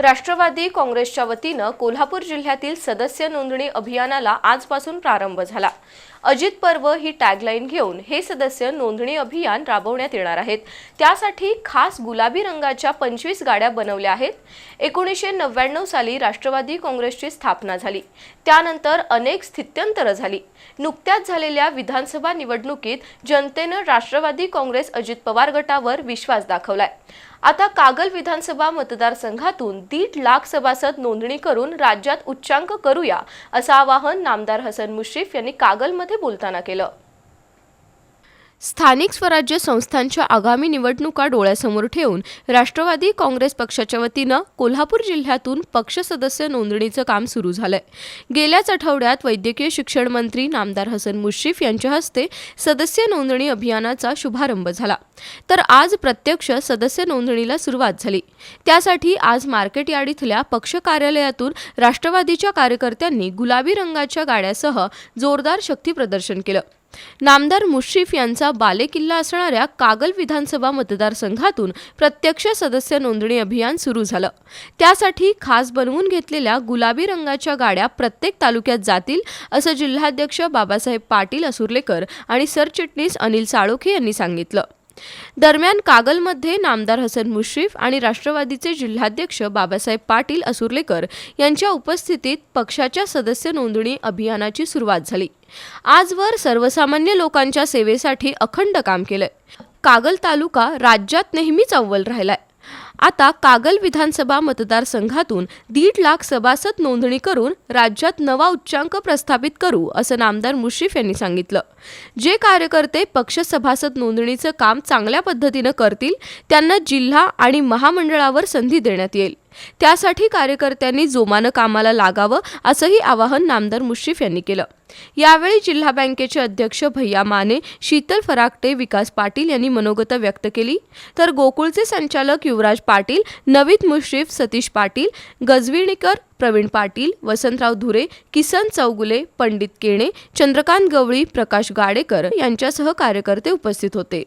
राष्ट्रवादी काँग्रेसच्या वतीनं कोल्हापूर जिल्ह्यातील सदस्य नोंदणी अभियानाला आजपासून प्रारंभ झाला. अजित पर्व ही टॅगलाईन घेऊन हे सदस्य नोंदणी अभियान राबवण्यात येणार आहेत. त्यासाठी खास गुलाबी रंगाच्या पंचवीस गाड्या बनवल्या आहेत. एकोणीसशे नव्याण्णव साली राष्ट्रवादी काँग्रेसची स्थापना झाली. त्यानंतर अनेक स्थित्यंतरं झाली. नुकत्याच झालेल्या विधानसभा निवडणुकीत जनतेनं राष्ट्रवादी काँग्रेस अजित पवार गटावर विश्वास दाखवलाय. आता कागल विधानसभा मतदारसंघातून दीड लाख सभासद नोंदणी करून राज्यात उच्चांक करूया असं आवाहन नामदार हसन मुश्रीफ यांनी कागलमध्ये बोलताना केलं. स्थानिक स्वराज्य संस्थांच्या आगामी निवडणुका डोळ्यासमोर ठेवून राष्ट्रवादी काँग्रेस पक्षाच्या वतीनं कोल्हापूर जिल्ह्यातून पक्ष सदस्य नोंदणीचं काम सुरू झालंय. गेल्याच आठवड्यात वैद्यकीय शिक्षण मंत्री नामदार हसन मुश्रीफ यांच्या हस्ते सदस्य नोंदणी अभियानाचा शुभारंभ झाला. तर आज प्रत्यक्ष सदस्य नोंदणीला सुरुवात झाली. त्यासाठी आज मार्केट यार्ड इथल्या पक्ष कार्यालयातून राष्ट्रवादीच्या कार्यकर्त्यांनी गुलाबी रंगाच्या गाड्यासह जोरदार शक्ती प्रदर्शन केलं. नामदार मुश्रीफ यांचा बालेकिल्ला असणाऱ्या कागल विधानसभा मतदारसंघातून प्रत्यक्ष सदस्य नोंदणी अभियान सुरू झालं. त्यासाठी खास बनवून घेतलेल्या गुलाबी रंगाच्या गाड्या प्रत्येक तालुक्यात जातील असं जिल्हाध्यक्ष बाबासाहेब पाटील असुर्लेकर आणि सरचिटणीस अनिल साळोखे यांनी सांगितलं. दरम्यान कागलमध्ये नामदार हसन मुश्रीफ आणि राष्ट्रवादीचे जिल्हाध्यक्ष बाबासाहेब पाटील असुर्लेकर यांच्या उपस्थितीत पक्षाच्या सदस्य नोंदणी अभियानाची सुरुवात झाली. आजवर सर्वसामान्य लोकांच्या सेवेसाठी अखंड काम केलंय. कागल तालुका राज्यात नेहमीच अव्वल राहिलाय. आता कागल विधानसभा मतदारसंघातून दीड लाख सभासद नोंदणी करून राज्यात नवा उच्चांक प्रस्थापित करू असं नामदार मुश्रीफ यांनी सांगितलं. जे कार्यकर्ते पक्ष सभासद नोंदणीचं काम चांगल्या पद्धतीनं करतील त्यांना जिल्हा आणि महामंडळावर संधी देण्यात येईल. त्यासाठी कार्यकर्त्यांनी जोमानं कामाला लागावं असंही आवाहन नामदार मुश्रीफ यांनी केलं. यावेळी जिल्हा बँकेचे अध्यक्ष भैया माने शीतल फराकटे विकास पाटील यांनी मनोगत व्यक्त केली. तर गोकुळचे संचालक युवराज पाटील नवीद मुश्रीफ सतीश पाटील गजविणीकर प्रवीण पाटील वसंतराव धुरे किसन चौगुले पंडित केणे चंद्रकांत गवळी प्रकाश गाडेकर यांच्यासह कार्यकर्ते उपस्थित होते.